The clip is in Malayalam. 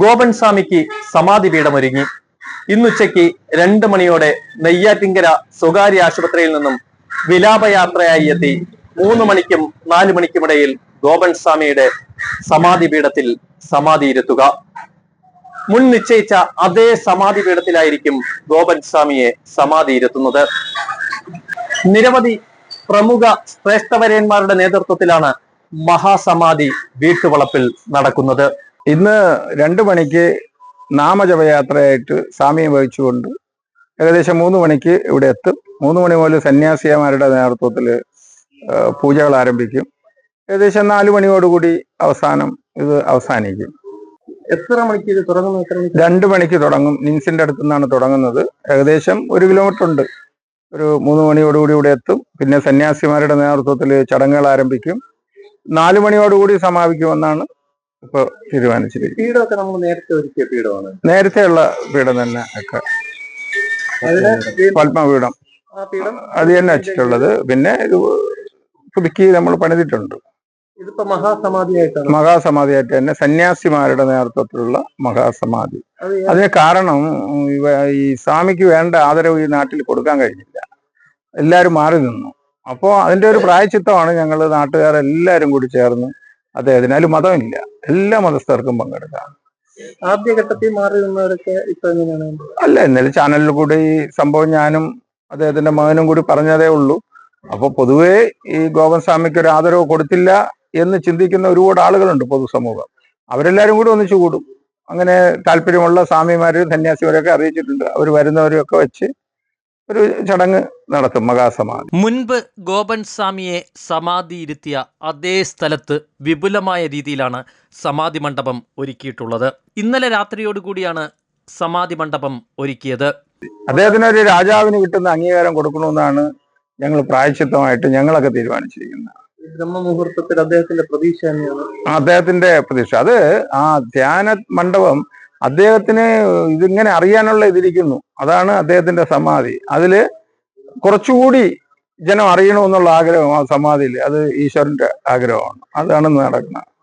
ഗോപൻ സ്വാമിക്ക് സമാധി പീഠമൊരുങ്ങി ഇന്നുച്ചയ്ക്ക് രണ്ട് മണിയോടെ നെയ്യാറ്റിങ്കര സ്വകാര്യ ആശുപത്രിയിൽ നിന്നും വിലാപയാത്രയായി എത്തി. മൂന്ന് മണിക്കും നാലു മണിക്കുമിടയിൽ ഗോപൻ സ്വാമിയുടെ സമാധി പീഠത്തിൽ സമാധിയിരുത്തുക മുൻ നിശ്ചയിച്ച അതേ സമാധി പീഠത്തിലായിരിക്കും ഗോപൻ സ്വാമിയെ സമാധിയിരുത്തുന്നത് നിരവധി പ്രമുഖ ശ്രേഷ്ഠവര്യന്മാരുടെ നേതൃത്വത്തിലാണ് മഹാസമാധി വീട്ടുവളപ്പിൽ നടക്കുന്നത്. ഇന്ന് രണ്ട് മണിക്ക് നാമജപയാത്രയായിട്ട് സാമ്യം വഹിച്ചുകൊണ്ട് ഏകദേശം മൂന്ന് മണിക്ക് ഇവിടെ എത്തും. മൂന്ന് മണി മുതൽ സന്യാസിയമാരുടെ നേതൃത്വത്തിൽ പൂജകൾ ആരംഭിക്കും. ഏകദേശം നാല് മണിയോടുകൂടി അവസാനം ഇത് അവസാനിക്കും. എത്ര മണിക്ക് ഇത് തുടങ്ങുന്നു? രണ്ടു മണിക്ക്? രണ്ട് മണിക്ക് തുടങ്ങും. നിൻസിന്റെ അടുത്ത് നിന്നാണ് തുടങ്ങുന്നത്. ഏകദേശം ഒരു കിലോമീറ്റർ ഉണ്ട്. ഒരു മൂന്ന് മണിയോടുകൂടി ഇവിടെ എത്തും. പിന്നെ സന്യാസിമാരുടെ നേതൃത്വത്തിൽ ചടങ്ങുകൾ ആരംഭിക്കും. നാല് മണിയോടുകൂടി സമാപിക്കുമെന്നാണ് ഇപ്പോൾ തീരുമാനിച്ചിരിക്കുന്നത് പീഠമൊക്കെ നമ്മൾ നേരത്തെ ഒരുക്കിയ പീഠമാണ്. നേരത്തെയുള്ള പീഠം തന്നെ ഒക്കെ. പത്മപീഠം ആ പീഠം അത് തന്നെ വെച്ചിട്ടുള്ളത്. പിന്നെ ഇത് പുതുക്കി നമ്മൾ പണിതിട്ടുണ്ട്. ഇതിപ്പോ മഹാസമാധിയായിട്ടാണ്. മഹാസമാധിയായിട്ട് തന്നെ സന്യാസിമാരുടെ നേതൃത്വത്തിലുള്ള മഹാസമാധി. അത് അതിന് കാരണം ഈ സ്വാമിക്ക് വേണ്ട ആദരവ് ഈ നാട്ടിൽ കൊടുക്കാൻ കഴിഞ്ഞില്ല. എല്ലാരും മാറി നിന്നു. അപ്പോൾ അതിന്റെ ഒരു പ്രായച്ചിത്തമാണ് ഞങ്ങൾ നാട്ടുകാരെല്ലാവരും കൂടി ചേർന്ന് അദ്ദേഹത്തിന് അതിൽ മതമില്ല. എല്ലാ മതസ്ഥർക്കും പങ്കെടുക്കാം. ആദ്യഘട്ടത്തിൽ മാറി നിന്നവരൊക്കെ ഇപ്പൊ എങ്ങനെയാണ്? അല്ല ഇന്നലെ ചാനലിൽ കൂടി ഈ സംഭവം ഞാനും അദ്ദേഹത്തിന്റെ മകനും കൂടി പറഞ്ഞതേ ഉള്ളൂ. അപ്പൊ പൊതുവേ ഈ ഗോപൻ സ്വാമിക്ക് ഒരു ആദരവ് കൊടുത്തില്ല എന്ന് ചിന്തിക്കുന്ന ഒരുപാട് ആളുകളുണ്ട് പൊതുസമൂഹം. അവരെല്ലാരും കൂടി ഒന്നിച്ചു കൂടും. അങ്ങനെ താല്പര്യമുള്ള സ്വാമിമാരും സന്യാസിമാരൊക്കെ അറിയിച്ചിട്ടുണ്ട്. അവർ വരുന്നവരും ഒക്കെ വെച്ച് ഒരു ചടങ്ങ് നടത്തും മഹാസമാധി. മുൻപ് ഗോപൻ സ്വാമിയെ സമാധി സമാധിയിരുത്തിയ അതേ സ്ഥലത്ത് വിപുലമായ രീതിയിലാണ് സമാധി മണ്ഡപം ഒരുക്കിയിട്ടുള്ളത്. ഇന്നലെ രാത്രിയോടുകൂടിയാണ് സമാധി മണ്ഡപം ഒരുക്കിയത്. അദ്ദേഹത്തിന് ഒരു രാജാവിന് കിട്ടുന്ന അംഗീകാരം കൊടുക്കണമെന്നാണ് ഞങ്ങൾ പ്രായച്ചിത്തമായിട്ട് ഞങ്ങളൊക്കെ തീരുമാനിച്ചിരിക്കുന്നത്. ബ്രഹ്മമുഹൂർത്തത്തിൽ അദ്ദേഹത്തിന്റെ പ്രതീക്ഷ തന്നെയാണ്. അദ്ദേഹത്തിന്റെ പ്രതീക്ഷ. അത് ആ ധ്യാന മണ്ഡപം അദ്ദേഹത്തിന് ഇതിങ്ങനെ അറിയാനുള്ള ഇതിരിക്കുന്നു. അതാണ് അദ്ദേഹത്തിന്റെ സമാധി. അതിൽ കുറച്ചുകൂടി ജനം അറിയണമെന്നുള്ള ആഗ്രഹം ആ സമാധിയിൽ അത് ഈശ്വരന്റെ ആഗ്രഹമാണ്. അതാണ് നടക്കുന്നത്.